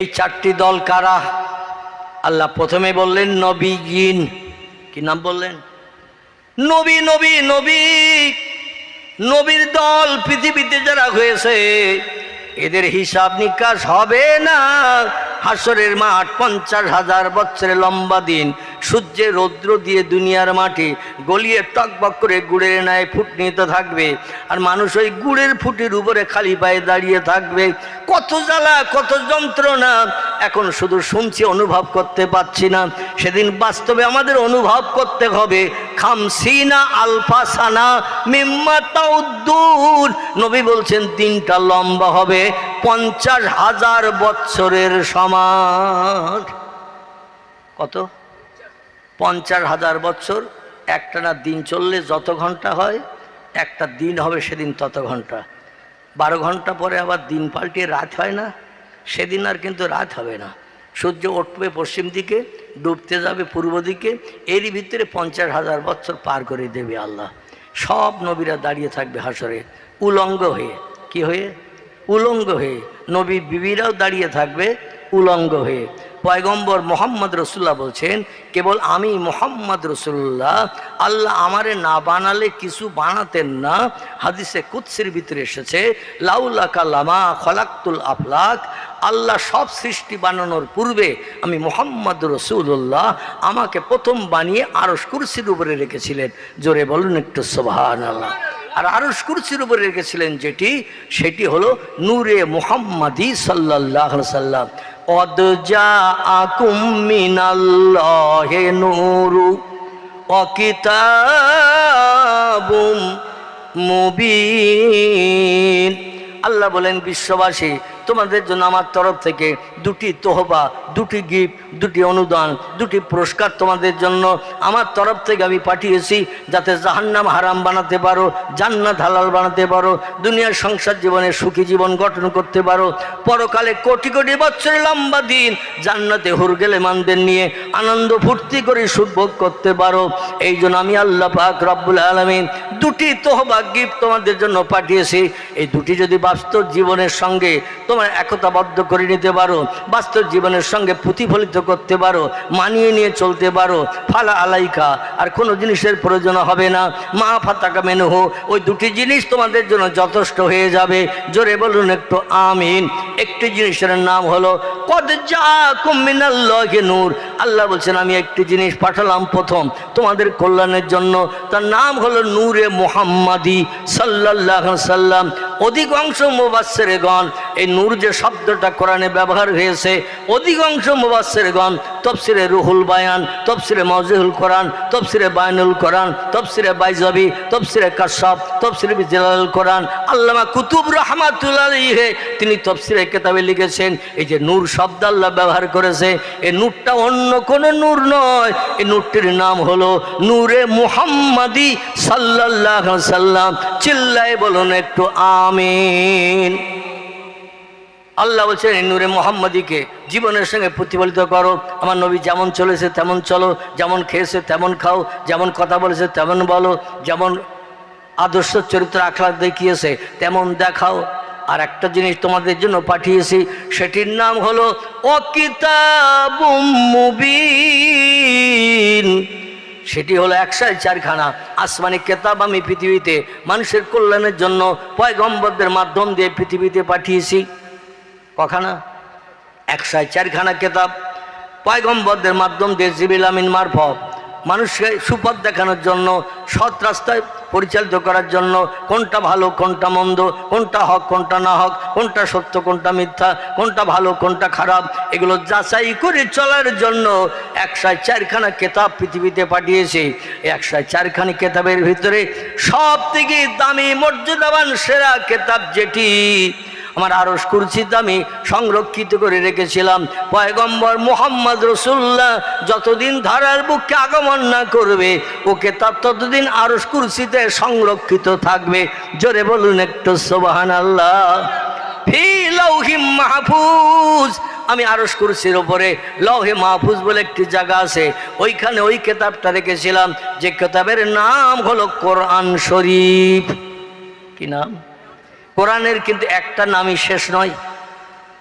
এই চারটি দল কারা? আল্লাহ প্রথমে বললেন নবী জিন কি নাম বললেন? নবী নবী নবী। নবীর দল পৃথিবীতে যারা হয়েছে, এদের হিসাব নিকাশ হবে না। হাসরের মাঠ পঞ্চাশ হাজার বছরের লম্বা দিন। সূর্যের রৌদ্র দিয়ে দুনিয়ার মাটি গলিয়ে টকবক করে গুড়ের ন্যায় ফুট নিতে থাকবে। আর মানুষ ওই গুড়ের ফুটির উপরে খালি পায়ে দাঁড়িয়ে থাকবে। কত জ্বালা, কত যন্ত্রণা, এখন শুধু শুনছি, অনুভব করতে পারছি না। সেদিন বাস্তবে আমাদের অনুভব করতে হবে। খামসিনা আলফা সানা মিম্মা তাউদ্দুর নবী বলছেন, দিনটা লম্বা হবে। পঞ্চাশ হাজার বৎসরের সমান কত? পঞ্চাশ হাজার বছর একটানা দিন চললে যত ঘণ্টা হয়, একটা দিন হবে সেদিন তত ঘণ্টা। বারো ঘণ্টা পরে আবার দিন পাল্টে রাত হয় না, সেদিন আর কিন্তু রাত হবে না। সূর্য উঠবে পশ্চিম দিকে, ডুবতে যাবে পূর্ব দিকে এরই ভিতরে পঞ্চাশ হাজার বছর পার করে দেবে আল্লাহ। সব নবীরা দাঁড়িয়ে থাকবে হাসরে, উলঙ্গ হয়ে। কি হয়ে? উলঙ্গ হয়ে, নবী বিবিরাও দাঁড়িয়ে থাকবে উলঙ্গ হয়ে। পয়গম্বর মোহাম্মদ রসুল্লাহ বলছেন, কেবল আমি মোহাম্মদ রসুল্লাহ, আল্লাহ আমারে না বানালে কিছু বানাতেন না। হাদিসে কুৎসির ভিতরে এসেছে লাউলা কালামা খলাক্তুল আফলাক। আল্লাহ সব সৃষ্টি বানানোর পূর্বে আমি মোহাম্মদ রসুল্লাহ আমাকে প্রথম বানিয়ে আরস কুরসির উপরে রেখেছিলেন। জোরে বলুন একটু সোভান আল্লাহ আর আরস কুরসির উপরে রেখেছিলেন যেটি, সেটি হলো নূরে মুহাম্মাদি সাল্লাহ সাল্লাম। অদ যা আকুম মিনাল্লাহে নূরু অকিতাবুম মুবিন। আল্লাহ বলেন, বিশ্ববাসী তোমাদের জন্য আমার তরফ থেকে দুটি তোহবা দুটি গিফট, দুটি অনুদান, দুটি পুরস্কার তোমাদের জন্য আমার তরফ থেকে আমি পাঠিয়েছি যাতে জাহান্নাম হারাম বানাতে পারো, জান্নাত হালাল বানাতে পারো, দুনিয়ার সংসার জীবনে সুখী জীবন গঠন করতে পারো। পরকালে কোটি কোটি বছরের লম্বা দিন জান্নাতে হুর গেলে মানদের নিয়ে আনন্দ ফুর্তি করে সুখভোগ করতে পারো। এই জন্য আমি আল্লাহ পাক রব্বুল আলমিন দুটি তোহবা গিফট তোমাদের জন্য পাঠিয়েছি। এই দুটি যদি বাস্তব জীবনের সঙ্গে তোমার একতাবদ্ধ করে নিতে পারো, বাস্তব জীবনের সঙ্গে প্রতিফলিত করতে পারো, মানিয়ে নিয়ে চলতে পারো। ফালা আলাইকা, আর কোনো জিনিসের প্রয়োজন হবে না। মা ফাতাকা হো ওই দুটি জিনিস তোমাদের জন্য যথেষ্ট হয়ে যাবে। জোরে বলুন একটু আমিন। একটি জিনিসের নাম হলো, কদ যা কুমিনাল্লাহ নূর। আল্লাহ বলছেন, আমি একটি জিনিস পাঠালাম প্রথম তোমাদের কল্যাণের জন্য। তার নাম হলো নূরে মোহাম্মাদি সাল্লাল্লাহ সাল্লাম অধিকাংশ মুবাসেরগণ এই নূর যে শব্দটা কোরআনে ব্যবহার হয়েছে, অধিকাংশ মুবাসেরগণ তফসিরে রুহুল বায়ান, তফসিরে মজিহুল কোরআন, তফসিরে বায়নুল কোরআন, তফসিরে বাইজাবি, তফসিরে কাশাব তফসিরে বিজাল কোরআন, আল্লামা কুতুব রহমাতুল্লাহ তিনি তফসিরে কেতাবে লিখেছেন। এই যে নূর শব্দ আল্লাহ ব্যবহার করেছে, এই নূরটা অন্য কোনো নূর নয়। এই নূরটির নাম হলো নূরে মুহাম্মাদি সাল্লাল্লাহ সাল্লাম। চিল্লায় বলুন একটু, আমিন। আল্লাহ বলছেন, এই নূরে মোহাম্মদীকে জীবনের সঙ্গে প্রতিফলিত করো। আমার নবী যেমন চলেছে তেমন চলো। যেমন খেয়েছে তেমন খাও। যেমন কথা বলেছে তেমন বলো। যেমন আদর্শ চরিত্র আখলাক দেখিয়েছে তেমন দেখাও। আর একটা জিনিস তোমাদের জন্য পাঠিয়েছি, সেটির নাম হলো মুবিন। সেটি হলো একশায় চারখানা। আসমানি কেতাব আমি পৃথিবীতে মানুষের কল্যাণের জন্য পয়গম্বরদের মাধ্যম দিয়ে পৃথিবীতে পাঠিয়েছি। কখানা? একশায় চারখানা কেতাব পয়গম্বরদের মাধ্যম দিয়ে জিবিল আমিন মারফত মানুষকে সুপথ দেখানোর জন্য সৎ রাস্তায় পরিচালিত করার জন্য কোনটা ভালো, কোনটা মন্দ, কোনটা হক, কোনটা না হক, কোনটা সত্য, কোনটা মিথ্যা, কোনটা ভালো, কোনটা খারাপ, এগুলো যাচাই করে চলার জন্য একশায় চারখানা কেতাব পৃথিবীতে পাঠিয়েছে। একশায় চারখানি কেতাবের ভিতরে সব থেকে দামি, মর্যাদাবান, সেরা কেতাব যেটি আমার আরস কুরসিতে আমি সংরক্ষিত করে রেখেছিলাম। পয়গম্বর মোহাম্মদ রসুল্লাহ যতদিন ধারার বুককে আগমন না করবে, ওকে তার ততদিন আরস কুরসিতে সংরক্ষিত থাকবে। জোরে বলুন একটু সোবাহান আল্লাহ ফি মাহফুজ। আমি আরস কুরসির ওপরে লৌহে মাহফুজ বলে একটি জায়গা আছে। ওইখানে ওই কেতাবটা রেখেছিলাম। যে কেতাবের নাম হলো কোরআন শরীফ। কি নাম? কোরআনের কিন্তু একটা নামই শেষ নয়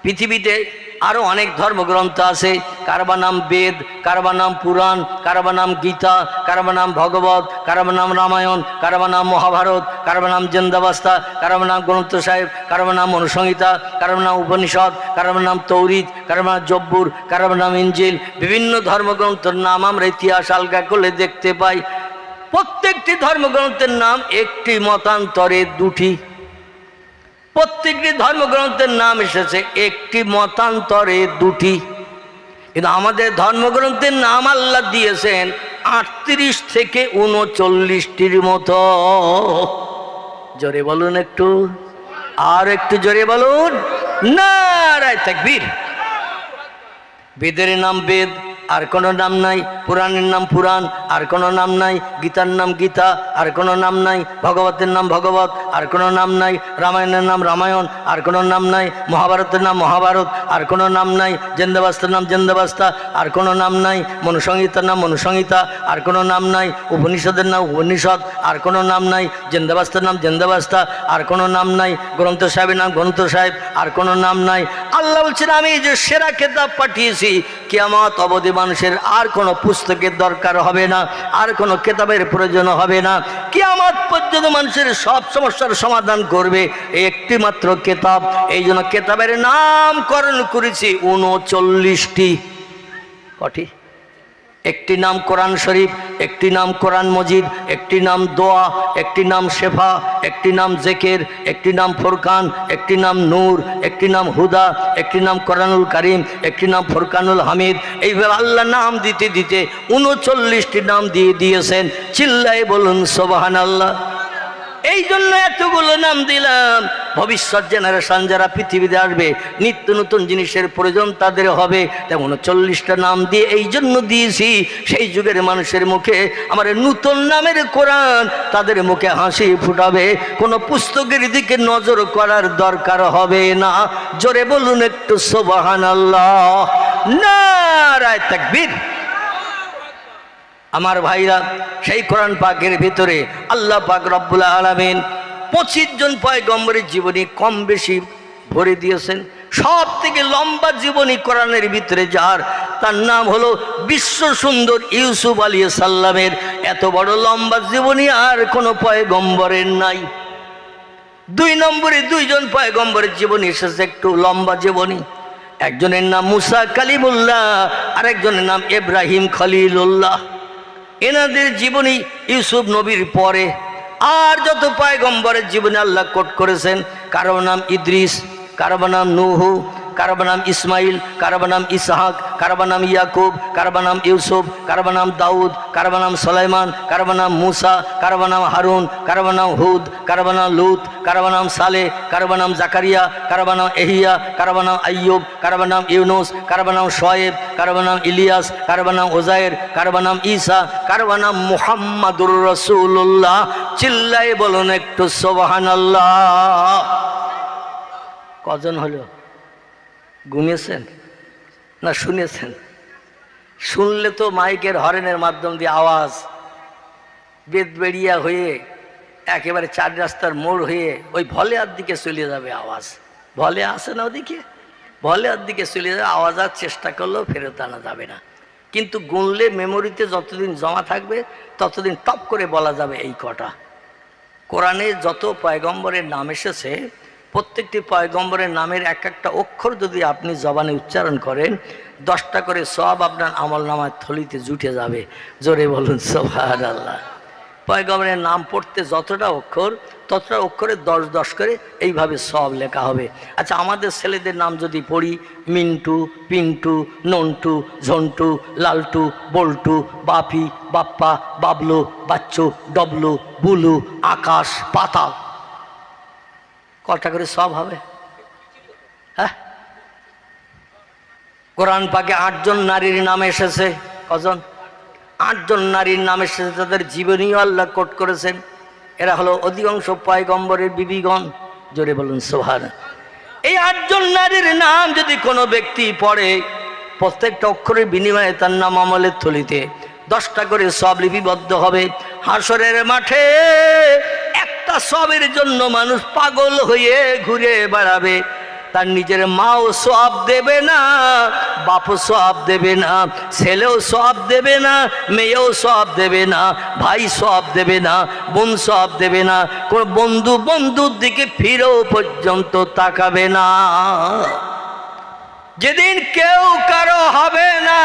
পৃথিবীতে আরও অনেক ধর্মগ্রন্থ আছে কারবা নাম বেদ কারবা নাম পুরাণ কারবা নাম গীতা কারবা নাম ভগবত কারবা নাম রামায়ণ কারবা নাম মহাভারত কারবা নাম জেন্দাবাস্তা কারবা নাম গ্রন্থ সাহেব কারবা নাম অনুসংহিতা কারবা নাম উপনিষদ কারবা নাম তৌরিদ কারবা নাম জব্বুর কারবা নাম ইঞ্জিল বিভিন্ন ধর্মগ্রন্থের নাম আমরা ইতিহাস আলগা করলে দেখতে পাই প্রত্যেকটি ধর্মগ্রন্থের নাম একটি মতান্তরে দুটি প্রত্যেকটি ধর্মগ্রন্থের নাম এসেছে, একটি মতান্তরে দুটি। কিন্তু আমাদের ধর্মগ্রন্থের নাম আল্লাহ দিয়েছেন আটত্রিশ থেকে উনচল্লিশটির মতো। জোরে বলুন একটু, আর একটু জোরে বলুন। না রায় বেদের নাম বেদ আর কোনো নাম নাই পুরাণের নাম পুরাণ আর কোনো নাম নাই গীতার নাম গীতা আর কোনো নাম নাই ভগবতের নাম ভগবত আর কোনো নাম নাই রামায়ণের নাম রামায়ণ আর কোনো নাম নাই মহাভারতের নাম মহাভারত আর কোনো নাম নাই জেন্দাবাস্তার নাম জেন্দাবাস্তা আর কোনো নাম নাই মনুসংহিতার নাম মনুসংহিতা আর কোনো নাম নাই উপনিষদের নাম উপনিষদ আর কোনো নাম নাই জেন্দাবাস্তার নাম জেন্দাবাস্তা আর কোনো নাম নাই গ্রন্থ সাহেবের নাম গ্রন্থ সাহেব আর কোনো নাম নাই আল্লাহ বলছেন আমি যে সেরা খেতাব পাঠিয়েছি কিয়ামত অবধি মানুষের আর কোনো পুস্তকের দরকার হবে না, আর কোনো কেতাবের প্রয়োজন হবে না। কিয়ামত পর্যন্ত মানুষের সব সমস্যার সমাধান করবে। একটিমাত্র একটি মাত্র কেতাব, এই জন্য কেতাবের নামকরণ করেছি, উনচল্লিশটি। কটি? একটি নাম কোরআন শরীফ একটি নাম কোরআন মজিদ একটি নাম দোয়া একটি নাম শেফা একটি নাম জেকের একটি নাম ফোরকান একটি নাম নূর একটি নাম হুদা একটি নাম কোরআনুল করিম একটি নাম ফোরকানুল হামিদ এইভাবে আল্লাহ নাম দিতে দিতে উনচল্লিশটি নাম দিয়ে দিয়েছেন চিল্লাই বলুন সোবাহান আল্লাহ এই জন্য এতগুলো নাম দিলাম। ভবিষ্যৎ জেনারেশন যারা পৃথিবীতে আসবে, নিত্য নতুন জিনিসের প্রয়োজন তাদের হবে। তেমন চল্লিশটা নাম দিয়ে এই জন্য দিয়েছি, সেই যুগের মানুষের মুখে আমার নূতন নামের কোরআন তাদের মুখে হাসি ফুটাবে। কোনো পুস্তকের দিকে নজর করার দরকার হবে না। জোরে বলুন একটু সোবাহান আল্লাহ না রায় তাকবীর। আমার ভাইরা, সেই কোরআন পাকের ভিতরে আল্লাহ পাক রব্বুল আলমিন পঁচিশ জন পয়গম্বরের জীবনী কম বেশি ভরে দিয়েছেন। সব থেকে লম্বা জীবনী কোরআনের ভিতরে যার, তার নাম হলো বিশ্ব সুন্দর ইউসুফ আলী সাল্লামের। এত বড় লম্বা জীবনী আর কোনো পয়গম্বরের নাই। দুই নম্বরে দুইজন পয়গম্বরের জীবনী এসেছে, একটু লম্বা জীবনী। একজনের নাম মুসা কালিমুল্লাহ, আরেকজনের নাম ইব্রাহিম খলিলুল্লাহ। এনাদের জীবনী ইউসুফ নবীর পরে। আর যত পায়গম্বরের জীবনে আল্লাহ কোট করেছেন, কারও নাম ইদ্রিস, কারও নাম নুহু কারও নাম ইসমাইল কারও নাম ইসহাক কারও নাম ইয়াকুব কারও নাম ইউসুফ কারও নাম দাউদ কারও নাম সোলাইমান কারও নাম মুসা কারও নাম হারুন কারও নাম হুদ কারও নাম লুত কারও নাম সালে কারও নাম জাকারিয়া কারও নাম এহিয়া কারও নাম আইয়ুব কারও নাম ইউনুস কারও নাম শোয়েব কারও নাম ইলিয়াস কারও নাম ওজায়ের কারও নাম ঈসা কারও নাম মুহাম্মাদুর রসুল্লাহ চিল্লাই বলুন একটু সোবাহান কজন হলো গুনেছেন না শুনেছেন? শুনলে তো মাইকের হরেনের মাধ্যম দিয়ে আওয়াজ, বেদ বেড়িয়া হয়ে, একেবারে চার রাস্তার মোড় হয়ে ওই ভলেয়ার দিকে চলে যাবে আওয়াজ। ভলে আসে না ওদিকে? ভলেয়ার দিকে চলে যাবে, আওয়াজ আর চেষ্টা করলেও ফেরত আনা যাবে না। কিন্তু গুনলে মেমোরিতে যতদিন জমা থাকবে, ততদিন টপ করে বলা যাবে এই কটা। কোরআনে যত পয়গম্বরের নাম এসেছে প্রত্যেকটি পয়গম্বরের নামের এক একটা অক্ষর যদি আপনি জবানে উচ্চারণ করেন, দশটা করে সব আপনার আমল নামার থলিতে জুটে যাবে। জোরে বলুন সোহার আল্লাহ পয়গম্বরের নাম পড়তে যতটা অক্ষর, ততটা অক্ষরে দশ দশ করে এইভাবে সব লেখা হবে। আচ্ছা আমাদের ছেলেদের নাম যদি পড়ি, মিন্টু, পিন্টু, নন্টু, ঝন্টু, লালটু, বল্টু, বাপি, বাপ্পা, বাবলু, বাচ্চু, ডবলু, বুলু, আকাশ, পাতাল। কটা করে সব হবে? হ্যাঁ? কোরআন পাকে আটজন নারীর নাম এসেছে। কজন? আটজন নারীর নাম এসেছে, তাদের জীবনীও আল্লাহ কোট করেছেন। এরা হলো অধিকাংশ পয়গম্বরের বিবিগণ। জোরে বলুন সোহার এই আটজন নারীর নাম যদি কোনো ব্যক্তি পড়ে, প্রত্যেকটা অক্ষরের বিনিময়ে তার নাম আমলের থলিতে দশটা করে সব লিপিবদ্ধ হবে। হাসরের মাঠে একটা সবের জন্য মানুষ পাগল হয়ে ঘুরে বেড়াবে। তার নিজের মাও সব দেবে না, বাপও সব দেবে না, ছেলেও সব দেবে না, মেয়েও সব দেবে না, ভাই সব দেবে না, বোন সব দেবে না, কোন বন্ধু বন্ধুর দিকে ফিরেও পর্যন্ত তাকাবে না। যেদিন কেউ কারও হবে না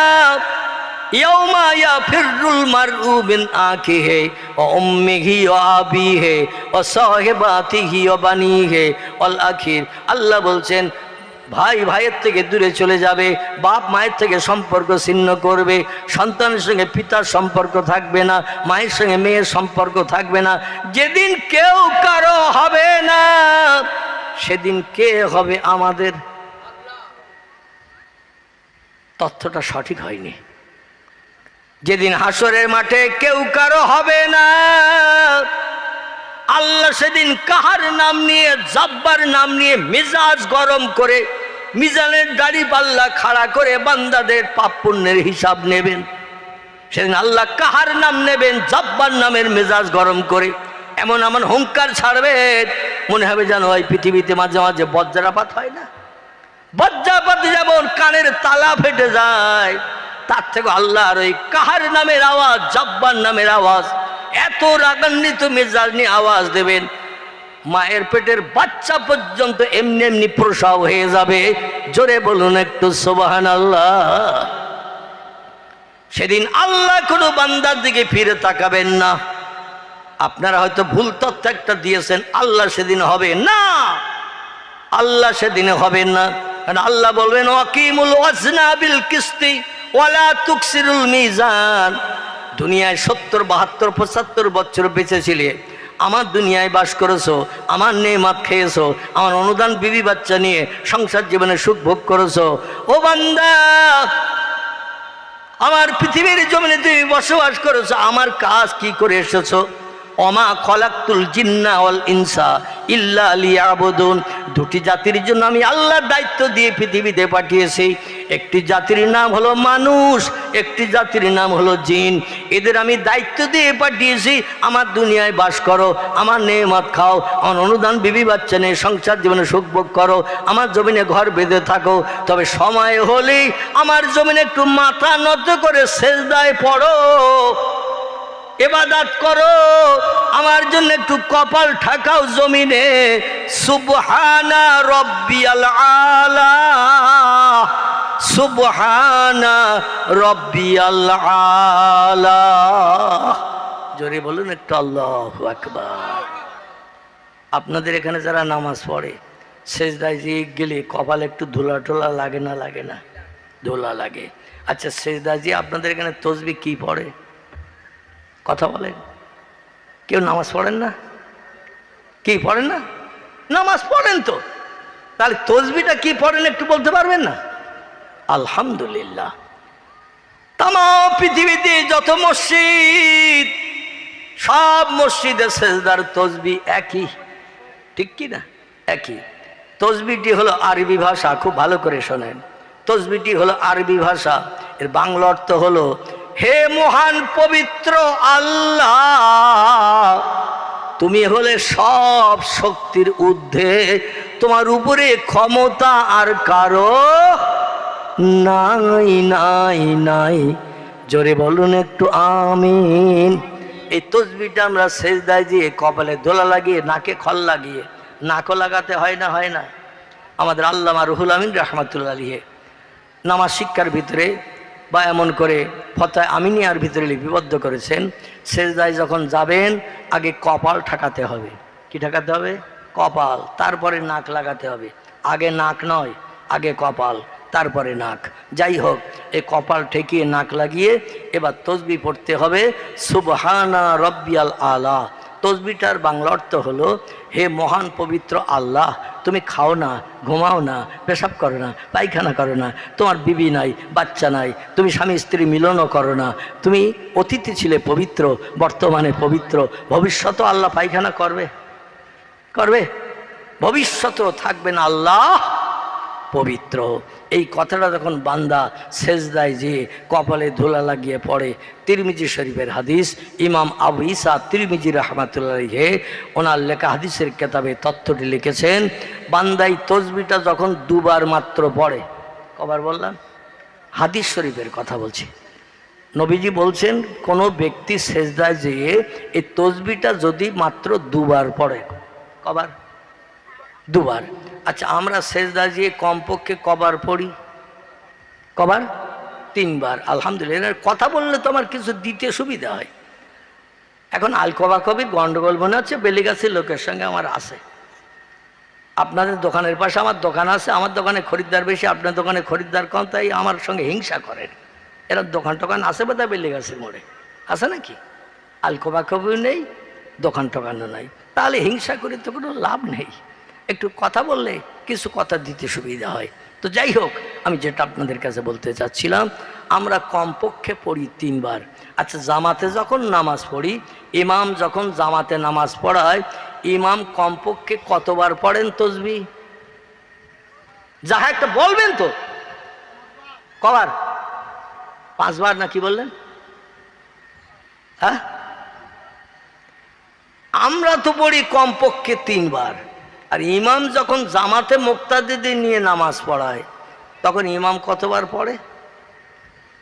আখির। আল্লাহ বলছেন, ভাই ভাইয়ের থেকে দূরে চলে যাবে, বাপ মায়ের থেকে সম্পর্ক ছিন্ন করবে, সন্তানের সঙ্গে পিতার সম্পর্ক থাকবে না, মায়ের সঙ্গে মেয়ের সম্পর্ক থাকবে না। যেদিন কেউ কারও হবে না, সেদিন কে হবে আমাদের? তথ্যটা সঠিক হয়নি। যেদিন হাসরের মাঠে কেউ কারও হবে না, আল্লাহ সেদিন কাহার নাম নিয়ে, জাব্বার নাম নিয়ে মিজাজ গরম করে, মিজানের গাড়ি পাল্লা খাড়া করে বান্দাদের পাপ পুণ্যের হিসাব নেবেন। সেদিন আল্লাহ কাহার নাম নেবেন, জাব্বার নামের মেজাজ গরম করে, এমন এমন হুঙ্কার ছাড়বে, মনে হবে যেন ওই পৃথিবীতে মাঝে মাঝে বজ্রাপাত হয় না। বজ্রাপাতে যেমন কানের তালা ফেটে যায় তার থেকে আল্লাহর ওই কাহার নামের আওয়াজ, জব্বার নামের আওয়াজ, এত রাগান্বিত মেজাজ নিয়ে আওয়াজ দেবেন, মায়ের পেটের বাচ্চা পর্যন্ত এমনি এমনি প্রসব হয়ে যাবে। জোরে বলুন একটু সোবাহান আল্লাহ সেদিন আল্লাহ কোনো বান্দার দিকে ফিরে তাকাবেন না। আপনারা হয়তো ভুল তথ্য একটা দিয়েছেন, আল্লাহ সেদিন হবে না। আল্লাহ সেদিনে হবেন না। কারণ আল্লাহ বলবেন, ওয়াকিমুল ওয়াজনা বিল কিস্তি। ওয়ালা মিজান। দুনিয়ায় সত্তর, বাহাত্তর, পঁচাত্তর বছর বেঁচে ছিলে। আমার দুনিয়ায় বাস করেছ, আমার নেমাত খেয়েছো, আমার অনুদান বিবি বাচ্চা নিয়ে সংসার জীবনে সুখ ভোগ করেছ। ও বান্দা, আমার পৃথিবীর জমিনে তুমি বসবাস করেছ, আমার কাজ কি করে এসেছ? অমা খলাক্তুল জিন্না অল ইনসা ইল্লা লিয়াবুদুন। দুটি জাতির জন্য আমি আল্লাহর দায়িত্ব দিয়ে পৃথিবীতে পাঠিয়েছি। একটি জাতির নাম হলো মানুষ, একটি জাতির নাম হলো জিন। এদের আমি দায়িত্ব দিয়ে পাঠিয়েছি, আমার দুনিয়ায় বাস করো, আমার নেমাত খাও, আমার অনুদান বিবি বাচ্চা নিয়ে সংসার জীবনে সুখ ভোগ করো, আমার জমিনে ঘর বেঁধে থাকো। তবে সময় হলেই আমার জমিনে একটু মাথা নত করে সেজদায় পড়ো। এবাদাত করো। আমার জন্য একটু কপাল ঠাকাও জমিনে। সুবহানা রব্বিয়াল আলা। সুবহানা রব্বিয়াল আলা। জোরে বলুন একটু আল্লাহু আকবার। আপনাদের এখানে যারা নামাজ পড়ে, সেজদায় যে গেলে কপাল একটু ধুলা টোলা লাগে না লাগে না? ধুলা লাগে। আচ্ছা সেজদায় যে আপনাদের এখানে তসবি কি পড়ে? কথা বলেন। কেউ নামাজ পড়েন না? কি, পড়েন না? নামাজ পড়েন তো। তাহলে তসবিটা কি পড়েন একটু বলতে পারবেন না? আলহামদুলিল্লাহ। তাম পৃথিবীতে যত মসজিদ, সব মসজিদের সেজদার তসবি একই। ঠিক কি না? একই। তসবিটি হলো আরবি ভাষা, খুব ভালো করে শোনেন। তসবিটি হলো আরবি ভাষা। এর বাংলা অর্থ হলো হে মহান পবিত্র আল্লাহ, তুমি হলে সব শক্তির ঊর্ধ্বে। তোমার উপরে ক্ষমতা আর কারও নাই নাই নাই। জোরে বলুন একটু আমিন। এই তসবিটা আমরা সেজদায় দিয়ে কপালে দোলা লাগিয়ে, নাকে খল লাগিয়ে, নাকও লাগাতে হয় না হয় না। আমাদের আল্লামা রুহুল আমিন রহমাতুল্লা আলিহে নামাজ শিক্ষার ভিতরে বা এমন করে ফতায় আমিনিয়ার ভিতরে লিপিবদ্ধ করেছেন, সেজদায় যখন যাবেন, আগে কপাল ঠাকাতে হবে। কি ঠাকাতে হবে? কপাল। তারপরে নাক লাগাতে হবে। আগে নাক নয়, আগে কপাল, তারপরে নাক। যাই হোক, এ কপাল ঠেকিয়ে নাক লাগিয়ে এবার তসবি পড়তে হবে, সুবহানা রব্বিয়াল আলা। তসবিটার বাংলা অর্থ হলো, হে মহান পবিত্র আল্লাহ, তুমি খাও না, ঘুমাও না, পেশাব করো না, পায়খানা করো না, তোমার বিবি নাই, বাচ্চা নাই, তুমি স্বামী স্ত্রী মিলনও করো না, তুমি অতীতে ছিলে পবিত্র, বর্তমানে পবিত্র ভবিষ্যতেও আল্লাহ পায়খানা করবে? করবে? ভবিষ্যতেও থাকবেন আল্লাহ পবিত্র। এই কথাটা যখন বান্দা সেজদায় যে কপালে ধুলা লাগিয়ে পড়ে, তিরমিজি শরীফের হাদিস, ইমাম আবু ইসা তিরমিজি রহমাতুল্লাহে ওনার লেখা হাদিসের কেতাবে তথ্যটি লিখেছেন, বান্দাই তসবিটা যখন দুবার মাত্র পড়ে, কবার বললাম? হাদিস শরীফের কথা বলছি। নবীজি বলছেন, কোনো ব্যক্তি সেজদায় যেয়ে এই তসবিটা যদি মাত্র দুবার পড়ে, কবার? দুবার। আচ্ছা আমরা সেজদা যেয়ে কমপক্ষে কবার পড়ি। কবার? তিনবার। আলহামদুলিল্লাহ এর কথা বললে তো আমার কিছু দিতে সুবিধা হয়। এখন আলকবা কবি গন্ডগোল মনে হচ্ছে বেলিগাছির লোকের সঙ্গে আমার আছে। আপনাদের দোকানের পাশে আমার দোকান আছে, আমার দোকানে খরিদ্দার বেশি, আপনার দোকানে খরিদ্দার কম, তাই আমার সঙ্গে হিংসা করেন। এরা দোকান টোকান আছে বোধহয় বেলিগাছির মোড়ে। আছে নাকি? আলকবা কবিও নেই, দোকান টোকানও নাই। তাহলে হিংসা করে তো কোনো লাভ নেই। একটু কথা বললে কিছু কথা দিতে সুবিধা হয়। তো যাই হোক, আমি যেটা আপনাদের কাছে বলতে চাচ্ছিলাম, আমরা কমপক্ষে পড়ি তিনবার। আচ্ছা জামাতে যখন নামাজ পড়ি, ইমাম যখন জামাতে নামাজ পড়ায় ইমাম কমপক্ষে কতবার পড়েন তসবি? যাহা একটা বলবেন তো। কবার? পাঁচবার না কি বললেন? হ্যাঁ? আমরা তো পড়ি কমপক্ষে তিনবার। আর ইমাম যখন জামাতে মুক্তাদিদের নিয়ে নামাজ পড়ায়, তখন ইমাম কতবার পড়ে?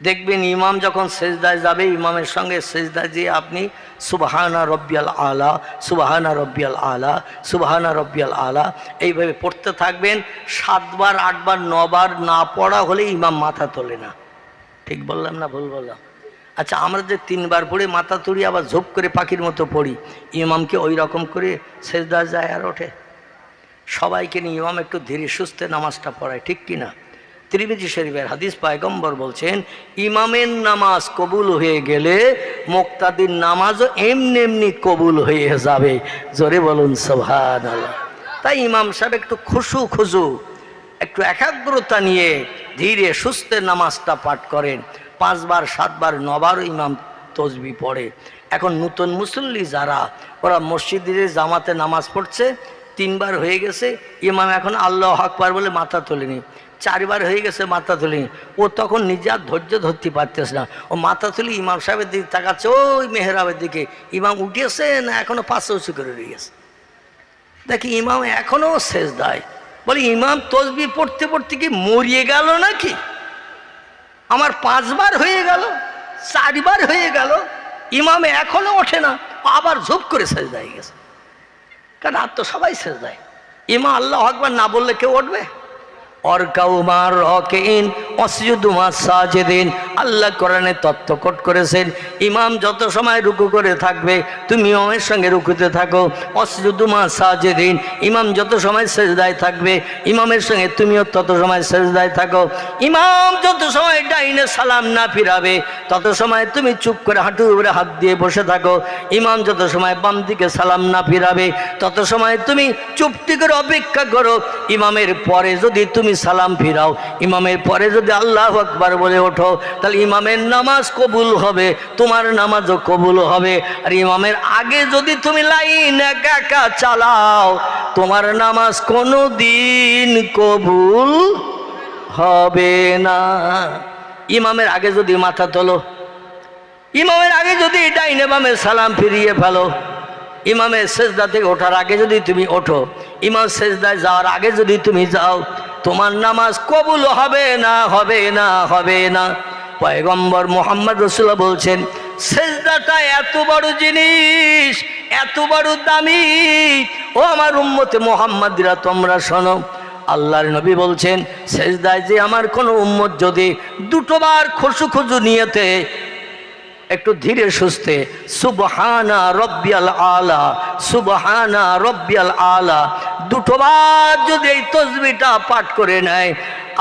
দেখবেন ইমাম যখন সেজদায় যাবে, ইমামের সঙ্গে সেজদায় যেয়ে আপনি সুবাহানা রব্বিয়াল আলা, সুবাহানা রব্বিয়াল আলা, সুবাহানা রব্বিয়াল আলা, এইভাবে পড়তে থাকবেন। সাতবার, আটবার, নবার না পড়া হলে ইমাম মাথা তোলে না। ঠিক বললাম না ভুল বললাম? আচ্ছা আমরা যে তিনবার পড়ে মাথা তুলি, আবার ঝোপ করে পাখির মতো পড়ি, ইমামকে ওই রকম করে সেজদা যায় আর ওঠে? সবাইকে নিয়ে ইমাম একটু ধীরে সুস্থে নামাজটা পড়ায়, ঠিক কি না ত্রিবেদী শরীফের হাদিস পায়গম্বর বলছেন, ইমামের নামাজ কবুল হয়ে গেলে মোক্তাদির নামাজও এমনি এমনি কবুল হয়ে যাবে। জোরে বলুন সোভান তাই ইমাম সাহেব একটু খুশু খুশু একটু একাগ্রতা নিয়ে ধীরে সুস্থে নামাজটা পাঠ করেন। পাঁচবার, সাতবার, নবার ইমাম তসবি পড়ে। এখন নতুন মুসল্লি যারা, ওরা মসজিদে জামাতে নামাজ পড়ছে তিনবার হয়ে গেছে, ইমাম এখন আল্লাহ আকবার বলে মাথা তোলেনি। চারবার হয়ে গেছে মাথা তুলি ও তখন নিজে আর ধৈর্য ধরতে পারতেছে না। ও মাথা তুলি ইমাম সাহেবের দিকে তাকাচ্ছে, ওই মেহরাবের দিকে। ইমাম উঠিয়েছে না, এখনও পাঁচশো উঁচু করে রয়ে গেছে। দেখি ইমাম এখনও শেষ দেয় বলে, ইমাম, তসবি পড়তে পড়তে কি মরিয়ে গেল নাকি? আমার পাঁচবার হয়ে গেল, চারবার হয়ে গেল, ইমাম এখনও ওঠে না, আবার ঝুপ করে শেষ দেয় গেছে। কারণ আর তো সবাই শেষ দেয়। ইমা আল্লাহ আকবার না বললে কেউ উঠবে? অর্কাউমার রকেইন অসজুদুমা সাজেদিন। আল্লাহ কোরআনে তত্ত্বকট করেছেন, ইমাম যত সময় রুকু করে থাকবে, তুমি ইমামের সঙ্গে রুকুতে থাকো অসজুদুমা সাজেদিন, ইমাম যত সময় সেজদায় থাকবে, ইমামের সঙ্গে তুমিও তত সময় সেজদায় থাকো। ইমাম যত সময় ডাইনে সালাম না ফিরাবে, তত সময় তুমি চুপ করে হাঁটুর উপরে হাত দিয়ে বসে থাকো। ইমাম যত সময় বাম দিকে সালাম না ফিরাবে, তত সময় তুমি চুপটি করে অপেক্ষা করো। ইমামের পরে যদি তুমি সালাম ফিরাও। ইমামের পরে যদি আল্লাহ আকবার বলে ওঠো, তাহলে ইমামের নামাজ কবুল হবে, তোমার নামাজও কবুল হবে। আর ইমামের আগে যদি তুমি লাইন একা চালাও, তোমার নামাজ কোনো দিন কবুল হবে না। ইমামের আগে যদি মাথা তোলো, ইমামের আগে যদি ডাইনে বামে সালাম ফিরিয়ে ফেলো, ইমামের সেজদা থেকে ওঠার আগে যদি তুমি ওঠো, ইমাম সেজদায় যাওয়ার আগে যদি তুমি যাও তোমার নামাজ কবুল হবে না হবে না হবে না। পয়গম্বর মোহাম্মদ রসুল্লাহ বলছেন, সেজদাটা এত বড় জিনিস, এত বড় দামি। ও আমার উম্মতে মোহাম্মদিরা, তোমরা শোনো। আল্লাহর নবী বলছেন, সেজদায় যে আমার কোনো উম্মত যদি দুটোবার খুশু খুজু নিয়েতে একটু ধীরে সুস্থে, সুবহানা রব্বিয়াল আলা, সুবহানা রব্বিয়াল আলা। দুটোবার যদি এই তসবিটা পাঠ করে নেয়,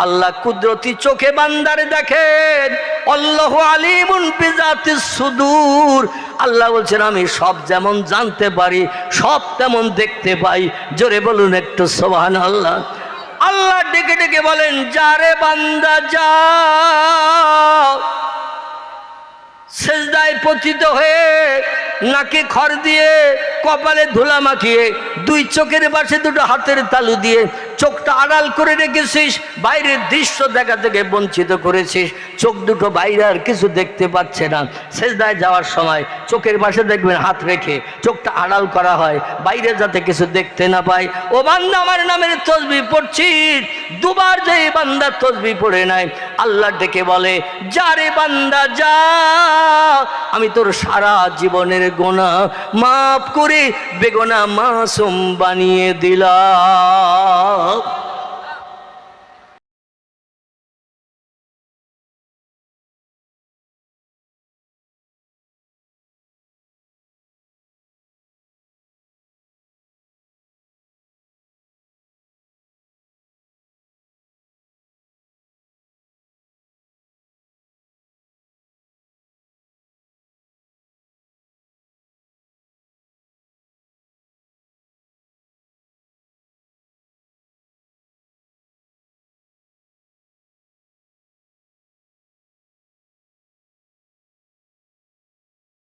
আল্লাহ কুদরতি চোখে বান্দারে দেখেন, আল্লাহ আলিমুন বিজাতি সুদূর। আল্লাহ বলছেন, আমি সব যেমন জানতে পারি, সব তেমন দেখতে পাই। জোরে বলুন একটু সোহান আল্লাহ আল্লাহ ডেকে ডেকে বলেন, যারে বান্দা যাও পতিত হয়ে নাকে খড় দিয়ে কপালে ধুলা মাখিয়ে দুই চোখের পাশে দুটো হাতের তালু দিয়ে চোখটা আড়াল করে রেখেছিস, বাইরের দৃশ্য দেখা থেকে বঞ্চিত করেছিস। চোখ দুটো বাইরে আর কিছু দেখতে পাচ্ছে না। শেষদায় যাওয়ার সময় চোখের পাশে দেখবেন হাত রেখে চোখটা আড়াল করা হয়, বাইরে যাতে কিছু দেখতে না পায়। ও বান্দা, আমার নামের তসবি পড়ছিস? দুবার যে এই বান্দা তসবি পড়ে নাই। আল্লাহ ডেকে বলে, যা রে বান্দা, যা। আমি তোর সারা জীবনের গোনা মাফ করে বেগোনা মাসুম বানিয়ে দিলাম।